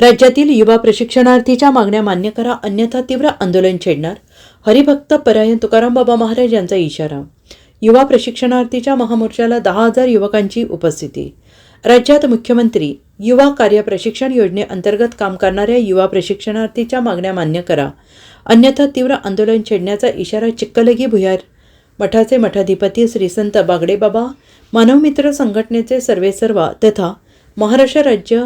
राज्यातील युवा प्रशिक्षणार्थीच्या मागण्या मान्य करा अन्यथा तीव्र आंदोलन छेडणार. हरिभक्त परायण तुकाराम बाबा महाराज यांचा इशारा. युवा प्रशिक्षणार्थीच्या महामोर्चाला दहा हजार युवकांची उपस्थिती. राज्यात मुख्यमंत्री युवा कार्य प्रशिक्षण योजनेअंतर्गत काम करणाऱ्या युवा प्रशिक्षणार्थीच्या मागण्या मान्य करा. अन्यथा तीव्र आंदोलन छेडण्याचा इशारा चिक्कलगी भुयार मठाचे मठाधिपती श्री संत बागडेबाबा मानवमित्र संघटनेचे सर्वेसर्वा तथा महाराष्ट्र राज्य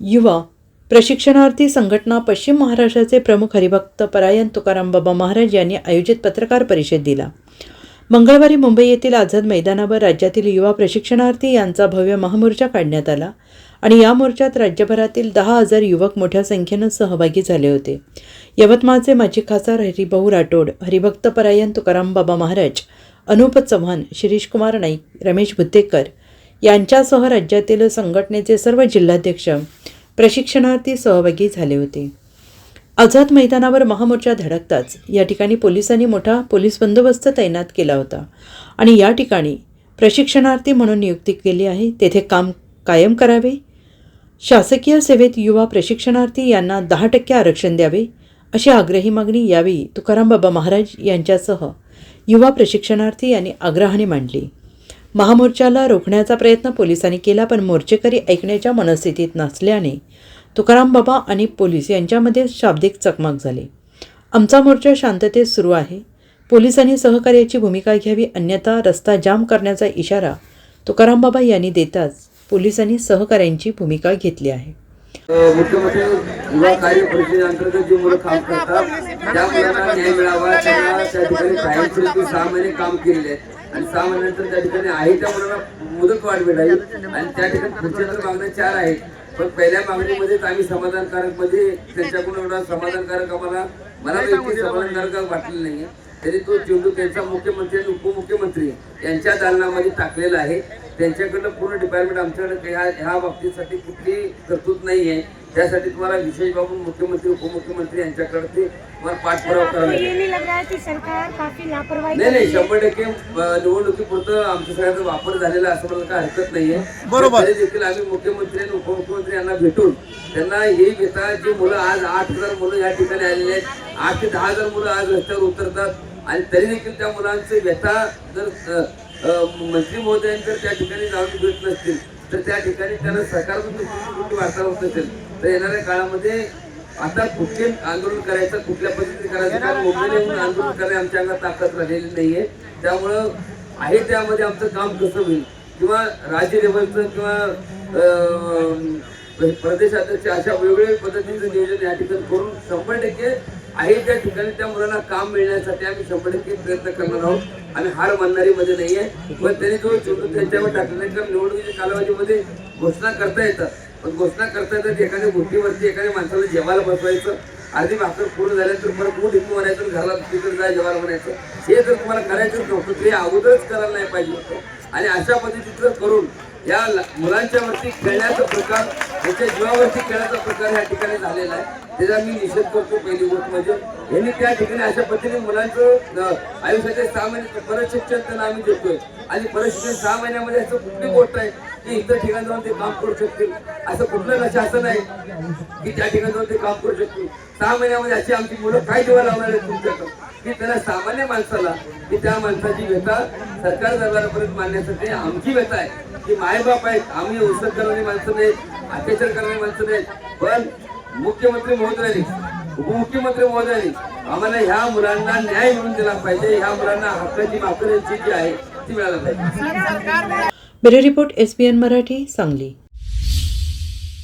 युवा प्रशिक्षणार्थी संघटना पश्चिम महाराष्ट्राचे प्रमुख हरिभक्त परायण तुकाराम बाबा महाराज यांनी आयोजित पत्रकार परिषद दिला. मंगळवारी मुंबई येथील आझाद मैदानावर राज्यातील युवा प्रशिक्षणार्थी यांचा भव्य महामोर्चा काढण्यात आला आणि या मोर्चात राज्यभरातील दहा हजार युवक मोठ्या संख्येनं सहभागी झाले होते. यवतमाळचे माजी खासदार हरिभाऊ राठोड हरिभक्त परायण तुकाराम बाबा महाराज अनुप चव्हाण शिरीषकुमार नाईक रमेश भुतेकर यांच्यासह राज्यातील संघटनेचे सर्व जिल्हाध्यक्ष प्रशिक्षणार्थी सहभागी झाले होते. आझाद मैदानावर महामोर्चा धडकताच या ठिकाणी पोलिसांनी मोठा पोलीस बंदोबस्त तैनात केला होता आणि या ठिकाणी प्रशिक्षणार्थी म्हणून नियुक्ती केली आहे. तेथे काम कायम करावे. शासकीय सेवेत युवा प्रशिक्षणार्थी यांना दहा टक्के आरक्षण द्यावे अशी आग्रही मागणी यावेळी तुकाराम बाबा महाराज यांच्यासह युवा प्रशिक्षणार्थी यांनी आग्रहाने मांडली. महामोर्चाला रोखण्याचा प्रयत्न पोलिसांनी केला पण मोर्चेकरी ऐकण्याच्या मनस्थितीत नसल्याने तुकाराम बाबा आणि पोलीस यांच्यामध्ये शाब्दिक चकमक झाली. आमचा मोर्चा शांततेत सुरू आहे. पोलिसांनी सहकार्याची भूमिका घ्यावी अन्यथा रस्ता जाम करण्याचा इशारा तुकाराम बाबा यांनी देताच पोलिसांनी सहकार्यांची भूमिका घेतली आहे. मुख्यमंत्री युवा कार्य परिषदेअंतर्गत मुलं काम करतात त्या मुलांना न्याय मिळावा त्यांना त्या ठिकाणी कायमस्वरूपी सहा महिने काम केलेले आहे आणि सहा महिन्यानंतर त्या ठिकाणी आहे त्या मुलांना मुदत वाढ मिळावी आणि त्या ठिकाणी पुढच्या तर मागण्या चार आहेत. पण पहिल्या मागणीमध्येच आम्ही समाधानकारकमध्ये त्यांच्याकडून एवढा समाधानकारक आम्हाला मला समाधानकारक वाटलेलं नाही तरी तो चेंडू त्यांचा मुख्यमंत्री आणि उपमुख्यमंत्री यांच्या दालनामध्ये टाकलेला आहे. त्यांच्याकडनं पूर्ण डिपार्टमेंट आमच्याकडे ह्या ह्या बाबतीसाठी कुठली तरतूद नाही आहे त्यासाठी तुम्हाला विशेष बाबून मुख्यमंत्री उपमुख्यमंत्री यांच्याकडे ते तुम्हाला पाठपुरावा करावा लागेल ये नहीं लग रहा है कि सरकार काफी लापरवाही नाही? शंभर टक्के निवडणुकीपुरतं आमच्या सगळ्याचा वापर झालेला असं मला काय हरकत नाहीये बरोबर. तरी देखील आम्ही मुख्यमंत्री आणि उपमुख्यमंत्री यांना भेटून त्यांना हे घेता जी मुलं आज आठ हजार मुलं या ठिकाणी आलेली आहेत आठ ते दहा हजार मुलं आज रस्त्यावर उतरतात आणि तरी देखील त्या मुलांचे व्यथा जर मंत्री महोदयांनी जर त्या ठिकाणी जाऊन भेट नसतील तर त्या ठिकाणी त्यांना कुठली वार्ता होत असेल. तर येणाऱ्या काळामध्ये आता कुठले आंदोलन करायचं कुठल्या पद्धतीने करायचं कारण मुंबईला येऊन आंदोलन करणे आमच्या अंगात ताकद राहिलेली नाहीये. त्यामुळं आहे त्यामध्ये आमचं काम कसं होईल? किंवा राज्य लेवलचं किंवा म्हणजे प्रदेशाध्यक्ष अशा वेगवेगळ्या पद्धतीचं नियोजन या ठिकाणी करून शंभर टक्के आहे त्या ठिकाणी त्या मुलांना काम मिळण्यासाठी आम्ही शंभर टक्के प्रयत्न करणार आहोत. आम्ही हार मानणारी मध्ये नाही आहे. पण त्यांनी जो चेंडू त्यांच्यावर टाकला नाही निवडणुकीच्या कालावधीमध्ये घोषणा करता येतात पण घोषणा करता येतात एखाद्या गोष्टीवरती एखाद्या माणसाला जेवायला बसवायचं. अर्धी भाकर पूर्ण झाल्यानंतर परत मूठ इथून म्हणायचं घराला तिकडे जाय जेवायला म्हणायचं. हे जर तुम्हाला करायचंच नव्हतं ते अगोदरच करायला नाही पाहिजे होतं. आणि अशा पद्धतीचं करून या मुलांच्यावरती मुलांच्या वरती खेळण्याचा प्रकार त्याच्या जीवावरती खेळाचा प्रकार या ठिकाणी झालेला आहे. त्याचा मी निषेध करतो पहिली गोष्ट म्हणजे यांनी त्या ठिकाणी अशा पद्धतीने मुलांचं आयुष्याचे सहा महिने परत शिक्षण त्यांना आम्ही देतोय. आणि परत शिक्षण सहा महिन्यामध्ये असं कुठली गोष्ट आहे की इतर ठिकाणी जाऊन ते काम करू शकतील? असं कुठलं लक्ष शासन आहे की त्या ठिकाणी जाऊन ते काम करू शकतील? सहा महिन्यामध्ये अशी आमची मुलं काय जेव्हा लावणार आहेत तुमच्याकडं? की त्याला सामान्य माणसाला की त्या माणसाची व्यथा सरकार दरबारापर्यंत मांडण्यासाठी आमची व्यथा आहे. की मायबाप आहेत. आम्ही उत्सव करणारी माणसं नाहीत अत्याचार करणारी माणसं नाहीत. पण मुख्यमंत्री महोदयांनी उपमुख्यमंत्री महोदयांनी आम्हाला ह्या मुलांना न्याय मिळून दिला पाहिजे. ह्या मुलांना हक्काची भाकर यांची जी आहे ती मिळायला पाहिजे. Bureau report S B N Marathi Sangli.